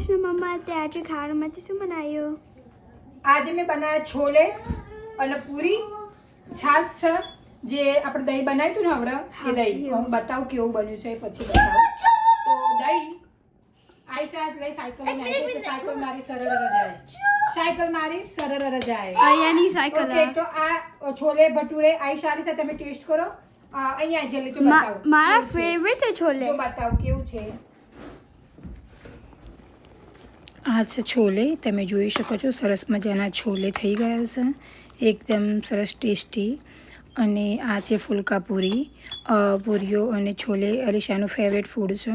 કૃષ્ણ મમ્મા તે આજે ખાવામાંથી શું બનાવ્યું આજે મેં બનાવ્યા છોલે અને પૂરી છાશ છે જે આપણે દહીં બનાવ્યું હતું ને હમણાં એ દહીં હું બતાવું કેવું બન્યું છે એ પછી બતાવું તો દહીં આઈશા લઈ સાયકલ લઈને આવી છે સાયકલ મારી સરળ જાય સાયકલ મારી સરળ જાય અહીંયાની સાયકલ ઓકે તો આ છોલે ભટુરે આઈશા આલી સાથે તમે ટેસ્ટ કરો આ અહીંયા જલ્દી તો બતાવો મારા કેવું છે. ફેવરેટ છે છોલે જો બતાવું કેવું છે આ છે છોલે, તમે જોઈ શકો છો, સરસ મજાના છોલે થઈ ગયા છે. એકદમ સરસ ટેસ્ટી. અને આ છે ફુલકા પૂરી. પૂરીઓ અને છોલે અલીશાનું ફેવરેટ ફૂડ છે.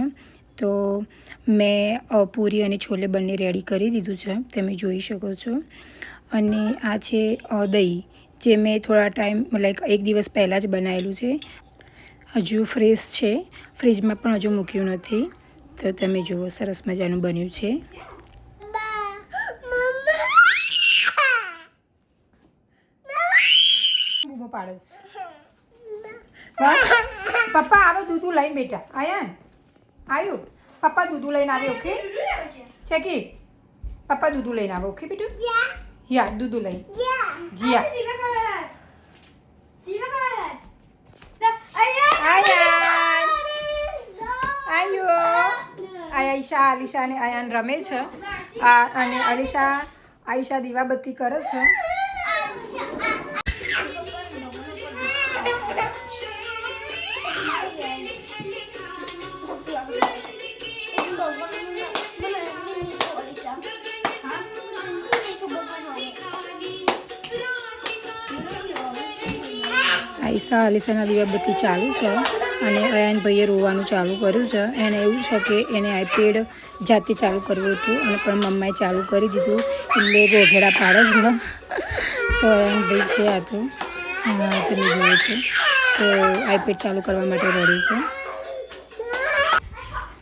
તો મેં પૂરી અને છોલે બંને રેડી કરી દીધું છે. તમે જોઈ શકો છો. અને આ છે દહીં, જે મેં થોડા ટાઈમ લાઈક એક દિવસ પહેલાં જ બનાવેલું છે. હજુ ફ્રેશ છે. ફ્રીજમાં પણ હજુ મૂક્યું નથી. તો તમે જુઓ, સરસ મજાનું બન્યું છે. પાડે છે. પપ્પા આવે દૂધું લઈને બેટા આયા. ને આવ્યું પપ્પા દૂધું લઈને આવે ઓકે છે કે પપ્પા દૂધું લઈને આવે ઓકે બેટું યા દૂધું લઈને. જીયા. આયશા અલીશા અને આયાન રમે છે. આ અને અલીશા આયશા દીવાબત્તી કરે છે. આયશા અલીસાના દીવાબત્તી ચાલુ છે અને અયાન ભાઈએ રોવાનું ચાલુ કર્યું છે. એને એવું છે કે એને આઈપેડ જાતે ચાલુ કરવું હતું અને પણ મમ્માએ ચાલુ કરી દીધું. એટલે રોઘેડા પાડે છે. તો અયાન ભાઈ છે આ તો. તમે જોયું છે તો આઈપેડ ચાલુ કરવા માટે રડ્યું છે.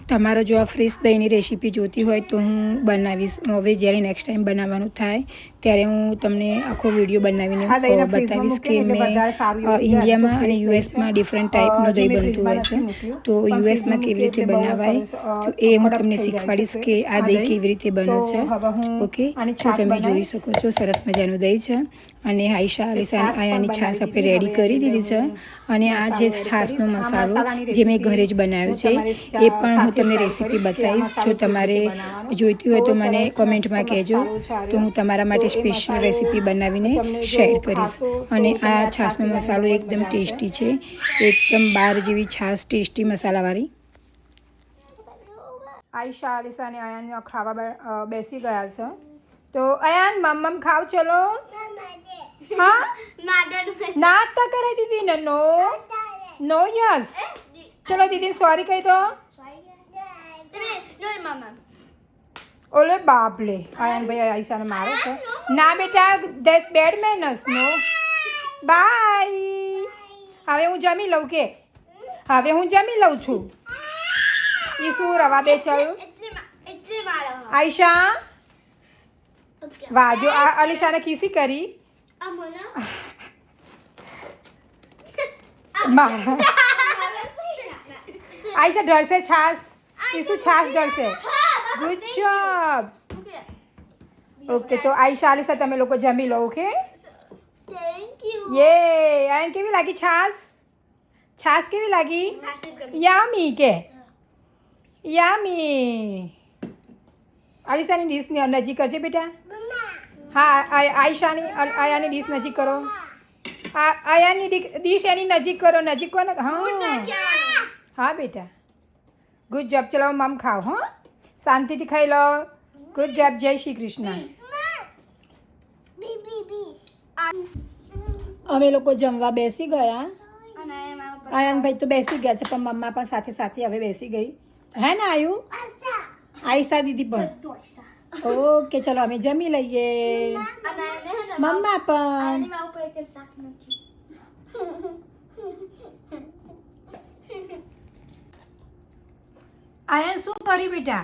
તમારો જો આ ફ્રેશ દહીંની રેસીપી જોતી હોય તો હું બનાવીશ. હવે જ્યારે નેક્સ્ટ ટાઈમ બનાવવાનું થાય ત્યારે હું તમને આખો વીડિયો બનાવીને બતાવીશ કે મેં. ઇન્ડિયામાં અને યુએસમાં ડિફરન્ટ ટાઈપનું દહીં બનતું હોય છે. તો યુએસમાં કેવી રીતે બનાવાય? તો એ હું તમને શીખવાડીશ કે આ દહીં. કેવી રીતે બને છે. ઓકે? તો તમે જોઈ શકો છો સરસ મજાનું દહીં છે. અને આઈશા અલીસા આયાની છાશ આપણે રેડી કરી દીધી છે. અને આ જે છાશનો મસાલો જે મેં ઘરે જ બનાવ્યો છે એ પણ હું સાથે તમને રેસીપી બતાવીશ. જો તમારે. જોઈતી હોય તો મને કોમેન્ટમાં કહેજો. તો હું તમારા માટે સ્પેશિયલ રેસીપી બનાવીને શેર કરીશ. અને આ છાશનો મસાલો એકદમ ટેસ્ટી છે. એકદમ બાર જેવી છાશ ટેસ્ટી મસાલાવાળી. આયશા અલીસા અને અયાન ખાવા બે- બેસી ગયા છે. તો અયાન મમ્મ ખાવ ચલો. હા? ના તા કરાઈ દીદી ને? No no yes. ચલો દીદી સોરી કહી દો. ઓલે બાપલે. આયન ભાઈ આયશાને મારે છે. ના બેટા that's bad manners no bye હવે હું જમી લઉં કે? હવે હું જમી લઉં છું. એ શું રવા દે છે? આયશા? વાહ જો આ અલીશાને ખીસી કરી. આઈશા ઢળશે છાસ ઈ શું છાસ ઢળશે ગુડ જોબ ઓકે તો આયશા અલીશા તમે લોકો જમી લો ઓકે યે આયન કેવી લાગી છાસ છાસ કેવી લાગી યામી કે યામી અલીશાની ડીશ નજીક કરજે બેટા હા આ- આયશાની આ- આયાની ડીશ નજીક કરો આ આયાની ડીશ એની નજીક કરો નજીક કોને હા હા બેટા ગુડ જોબ ચલો મમ ખાઓ હા શાંતિથી ખાઈ લો ગુડ જોબ જય શ્રી કૃષ્ણ અમે લોકો જમવા બેસી ગયા. આયનભાઈ તો બેસી ગયા છે પણ મમ્મા પણ સાથે સાથે હવે બેસી ગઈ. હે ને આયુ? આયશા દીદી પણ. ઓકે ચલો અમે જમી લઈએ. મમ્મા પણ. આયન શું કર્યું બેટા?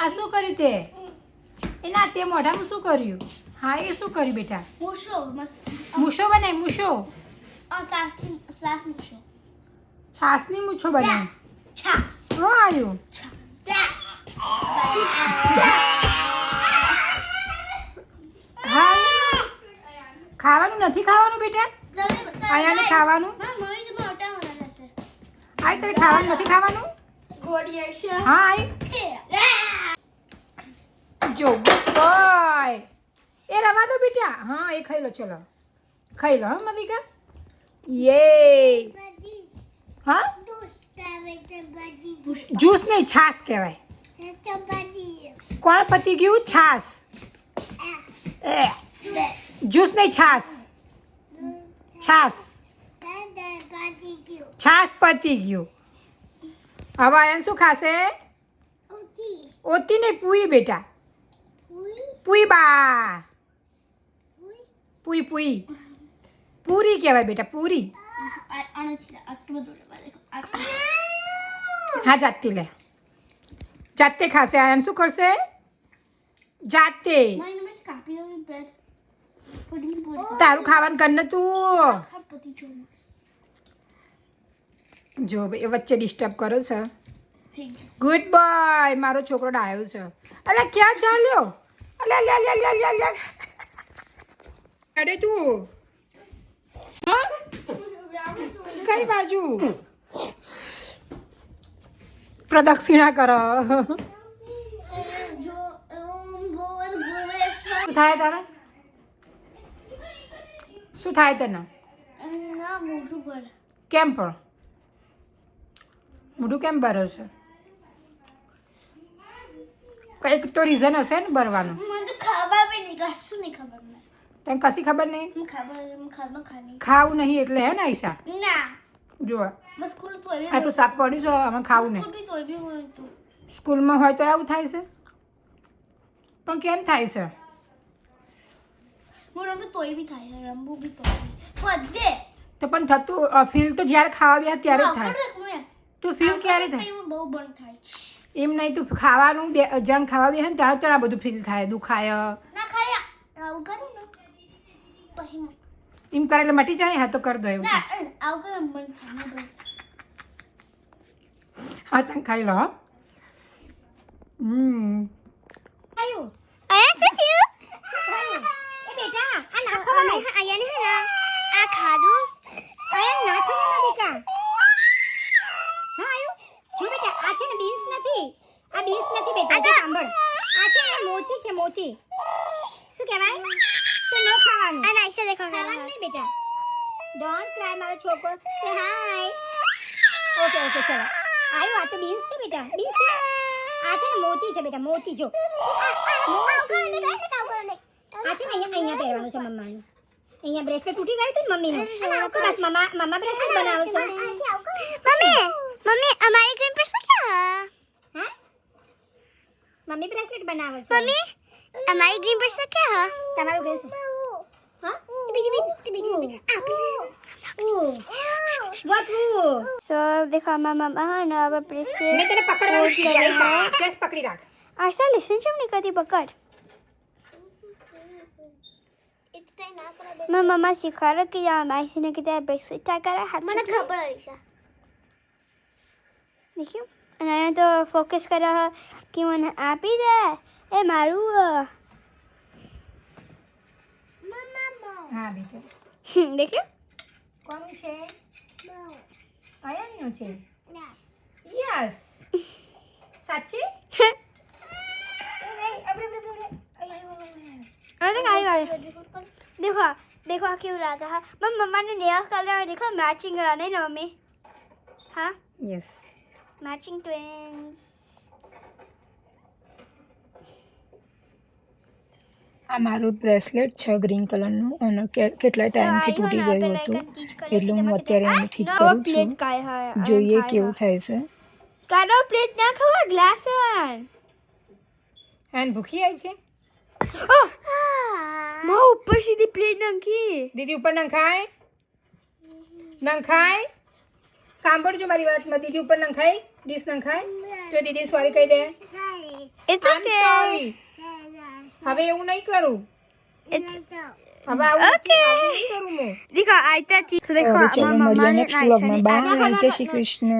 આ શું કર્યું તે? એના તે મોઢામાં શું કર્યું? હા એ શું કર્યું બેટા? મૂછો બનાય મૂછો. છાસની મૂછો. બનાય. શું આવ્યું? ખાવાનું નથી ખાવાનું બેટા? આયાને ખાવાનું? આ તારે ખાવાનું નથી ખાવાનું? હા આય જો બોય એ રવા દો બેટા. હા એ ખાઈ લો ચલો. ખાઈ લો હા મલિકા યે. હા? જ્યુસ નહીં છાસ કહેવાય. કોણ પતી ગયું? છાસ જ્યુસ નહીં છાસ છાસ છાસ પતી ગયું. હવે આયન શું ખાશે? ઓતી નહીં પૂઈ બેટા. પૂઈ? બા. પૂઈ? પૂઈ પૂરી કહેવાય બેટા પૂરી. હા જાતે લે. જાતે ખાશે આયન શું કરશે? જાતે. તારું ખાવાનું કર ને તું. જો એ વચ્ચે ડિસ્ટર્બ કરે છે ગુડ બોય મારો છોકરો ડાયો છે. અલે ક્યાં ચાલ્યો? અલે અલે અલે અલે અલે અલે. અરે તું. હા? કઈ બાજુ? પ્રદક્ષિણા કરો. શું થાય તારે શું થાય તને? કેમ પણ? મોઢું કેમ ભરો છો? કંઈક તો રીઝન હશે ને ભરવાનું ખબર બી નહીં કશું નહીં ખબર મને. તને કશી ખબર નહીં? ખબર ખાવું નહીં એટલે હે ને આઈશા ના. જો આટલું શાક પડ્યું છે અમે ખાવું નહીં. બી સ્કૂલમાં હોય તો આવું થાય છે? પણ કેમ થાય છે? હું રમું તોય બી થાય રમવું બી તોય બધે તો પણ થતું ફીલ તો જ્યારે ખાવા બેસે ત્યારે થાય. તું ફીલ ક્યારે થાય? બહુ બંધ થાય. એમ નહીં તું ખાવાનું બે જેમ ખાવા બેસે ને ત્યારે આ બધું ફીલ થાય દુખાય. ના ખાયા આવું કરું ને. પછી એમ કરે એટલે મટી જાય હા તો કરી દો એવું આવું કરું બંધ થાય હા તમે ખાઈ લો. હમ. આયું આયા શું થયું? એ બેટા આ નાખો આયા ને હે આ ખાધું? આયા નાખો ને દીકા હા આયું જો બેટા બીન્સ નથી આ બીન્સ નથી બેટા જો સાંભળ આ છે ને મોતી છે મોતી શું કહેવાય તો ન ખાવાનું આ નાઈસે દેખો ખાવાનું નહીં બેટા ડોન્ટ ક્રાય મારો છોકરો સે હાય ઓકે ઓકે ચલો આયો આ તો બીન્સ છે બેટા બીન્સ છે આ છે ને મોતી છે બેટા મોતી જો આ છે ને અહીંયા અહીંયા પહેરવાનું છે મમ્માનું અહીંયા બ્રેસલેટ તૂટી ગયું હતું ને મમ્મીનું તો બસ મમ્મા મમ્મા બ્રેસલેટ બનાવું છે મમ્મી મમ્મી અમારી ક્રીમ પર શું હા મમ્મી બ્રેસલેટ બનાવે છે મમ્મી અમારી ક્રીમ પર શું હા તમારું ડ્રેસ હા બીજી બીજી બીજી What who? So, देखो मामा हाँ ना अब प्रेस से મેં તને પકડવાનું કીધું આઈશા. just પકડી રાખ ऐसा लिसन क्यों नहीं करती पकड़ मैं मम्मा सिखा रहा कि यहाँ माइसी ने कितना ब्रेसलेट ट्राई करा हाथ મને ખબર હતી સા देखियो અને અહીંયા તો ફોકસ કરે છે કે મને આપી દે એ મારું અ. હા બેટા હમ, દેખ્યું કોનું છે અયનનું છે યસ સાચી अरे देख आई वाले देखो देखो क्यों लगा है मैं मम्मा ने नेल कलर देखो मैचिंग कराने ना मम्मी हाँ યસ matching twins. આ મારું બ્રેસલેટ છે ગ્રીન કલરનું અને કેટલા ટાઈમથી તૂટી ગયું હતું. એટલે હું અત્યારે એને ઠીક કરું છું. જોઈએ કેવું થાય છે. કારો પ્લેટ ના ખવા ગ્લાસ વાન એન ભૂખી આવી છે? મો ઉપર સીધી પ્લેટ નંખી. દીદી ઉપર નંખાય? નંખાય? સાંભળજો મારી વાતમાં દીદી ઉપર નંખાય ડીશ નંખાય. તો દીદી સોરી કહી દે. સોરી હવે એવું નહીં કરું. હવે આવું ઓકે કરું શ્રી કૃષ્ણ.